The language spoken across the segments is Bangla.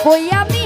কই আমি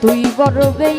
তুই বড় বেই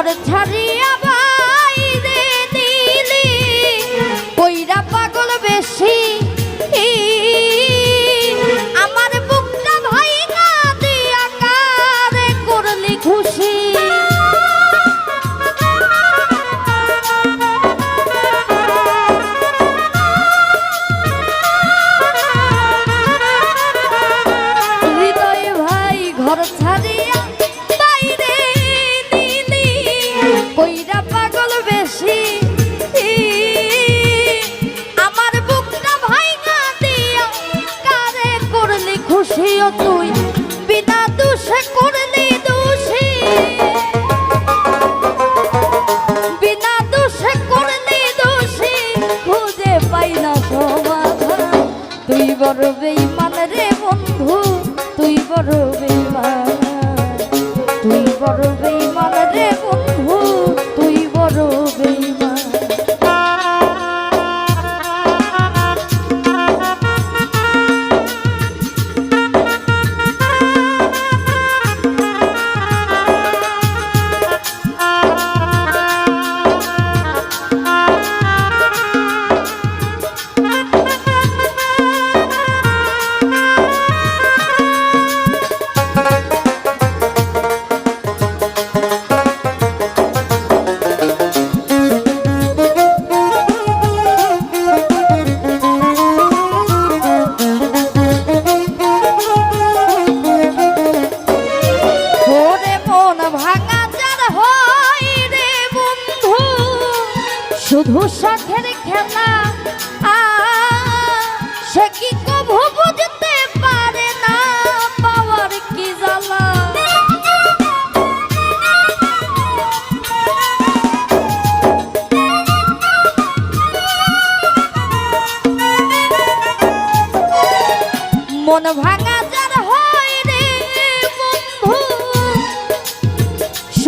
ঘর ছাড়িয়া বাইরে দিলি। কইরা পাগল বেশি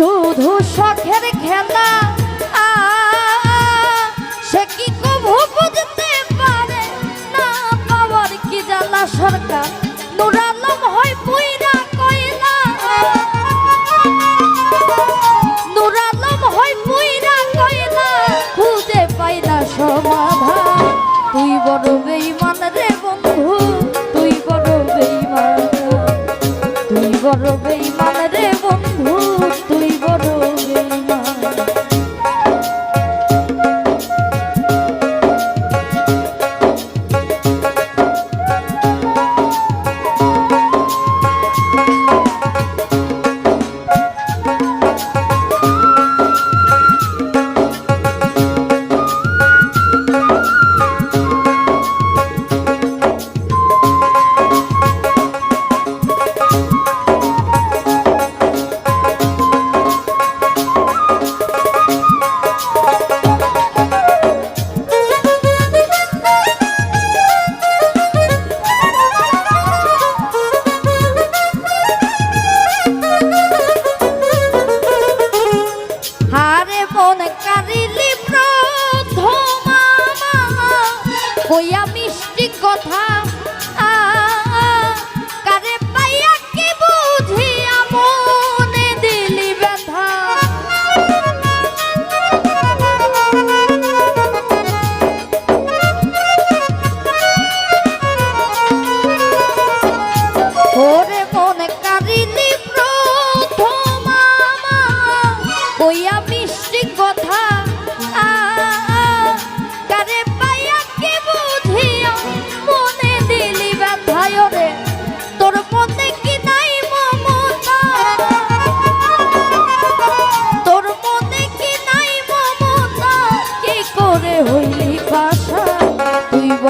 শুধু শখের খেলা। সে কি কভু বুঝতে পারে? না পাওয়ার কি জ্বালা সরকার? নুরালম হয়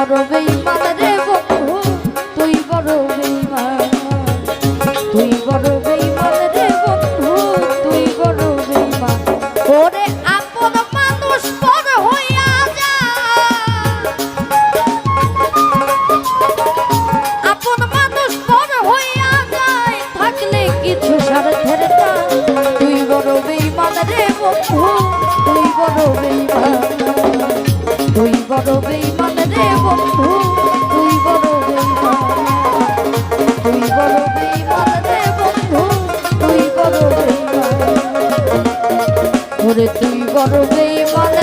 বড় বেইমান রে বন্ধু, তুই বড় বেইমান। তুই বড় বেইমান রে বন্ধু, তুই বড় বেইমান। ওরে আপন মানুষ পর হইয়া যা। আপন মানুষ পর হইয়া যায় তুই বড় বেইমান। তুই বড় বেইমান রে বন্ধু তুই বড় বেইমান। তুই বড় বেইমান রে বন্ধু তুই বড় বেইমান। ওরে তুই বড় বেইমান